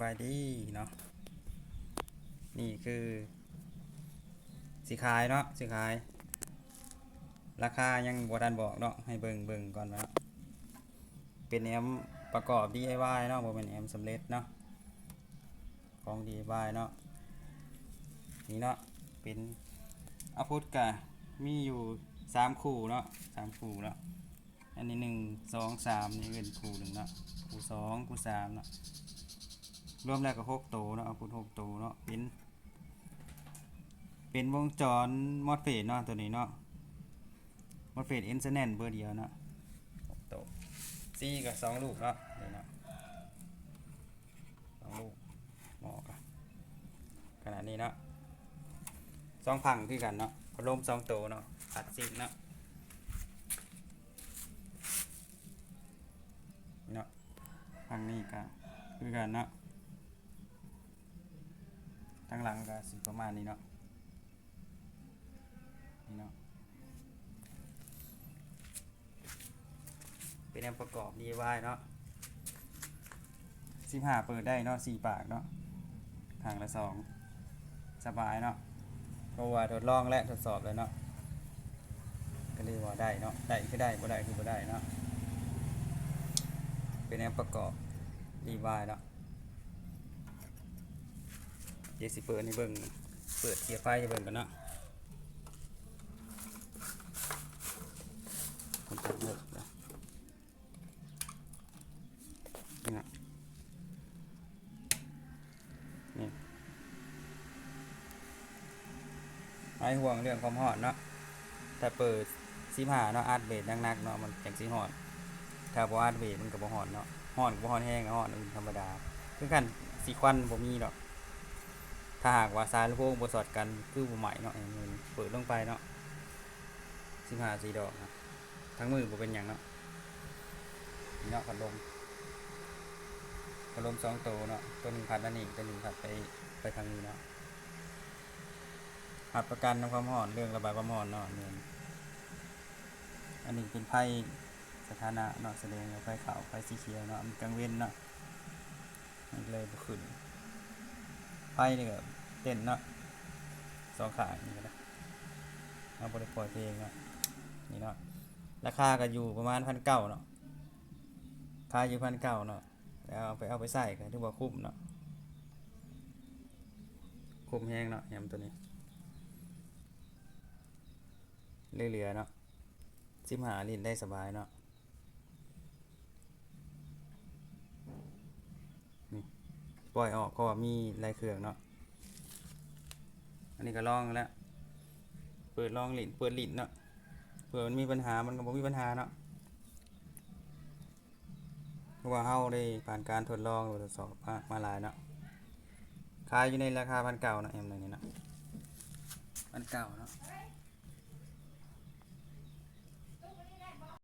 บายดีเนาะนี่คือสิขายเนาะสิขาย ราคายังบ่ทันบอกเนาะให้เบิงเบิงก่อนเนาะเป็นแอมประกอบ DIY เนาะบ่เป็นแอมสำเร็จเนาะของ DIY เนาะนี่เนาะเป็นอาพุธกะมีอยู่สามคู่เนาะสามคู่เนาะอันนี้หนึ่งสองสามนี่เป็นคู่หนึ่งเนาะคู่สองคู่สามเนาะ รวมแล้วก็หกตัวเนาะเอาพุทหกตัวเนาะเป็น เป็นวงจรมอดเฟดเนาะตัวนี้เนาะมอดเฟดเอ็นเซแนนเบอร์เดียวเนาะหกตัวซีกับสองลูกเนาะเดี๋ยวเนาะสองลูกหมอกขนาดนี้เนาะสองพังคือกันเนาะพัดลมสองตัวเนาะอัดซิงเนาะเนาะพังนี้ก็คือกันเนาะ ทั้งหลังก็สิประมาณนี้เนาะนี่เนาะเป็นแอมประกอบ DIY เนาะสิบห้าเปิดได้เนาะสี่ปากเนาะทางละสองสบายเนาะเพราะว่าทดลองและทดสอบแล้วเนาะก็เรียว่าได้เนาะได้คือได้บ่ได้คือบ่ได้เนาะเป็นแอมประกอบ DIY เนาะ เดี๋ยวสิเปิดให้เบิ่งเปิดเสียบไฟให้เบิ่งกันเนาะคนตัดเลิกแล้วนี่นะนี่ไอ้ห่วงเรื่องความหอดเนาะถ้าเปิดสิบห้าเนาะอัดเบสนักๆเนาะมันจังสิหอดถ้าบ่อัดเบสมันก็บ่หอดเนาะหอดก็บ่หอดแห้งหอดธรรมดาคือกันสีควันบ่มีดอก ถ้าหากว่าสายลูกโป่งบสอดกันคือบ่ใหม่เนาะอย่างนี้เปิดลงไปเนาะสิบห้าสีดอกนะทั้งมือบ่เป็นหยังเนาะเนาะพัดลมพัดลมสองตัวเนาะตัวหนึ่งพัดด้านนี้ตัวหนึ่งพัดไปไปทางนี้เนาะหัดประกันทำความร้อนเรื่องระบายความร้อนเนาะเนี่ยอันนี้เป็นไพ่สถานะเนาะแสดงไพ่ขาวไพ่สีเขียวเนาะมันกลางเว้นเนาะมันเลยบ่ขึ้นไฟนี่ก็ เต้นเนาะสองขานี่ก็ได้เอาบริปล่อยเพลงเนาะนี่เนาะราคาก็อยู่ประมาณพันเก้าเนาะค่าอยู่พันเก้าเนาะแล้วเอาไปเอาไปใส่ก็ถือว่าคุ้มเนาะคุ้มแห้งเนาะแฮมตัวนี้เหลือๆเนาะสิบหาลินได้สบายเนาะนี่ปล่อยออกเพราะว่ามีลายเครื่องเนาะ นนี้ก็ลองแล้ว เปิดลองลิ้นเปิดลิ้นเนาะเผื่อมันมีปัญหามันก็บ่มีปัญหาเนาะเพราะว่าเฮาได้ผ่านการทดลองหรือทดสอบมาหลายเนาะขายอยู่ในราคาพันเก่าเนาะเอ็มเลยนี่เนาะพันเก่าเนาะ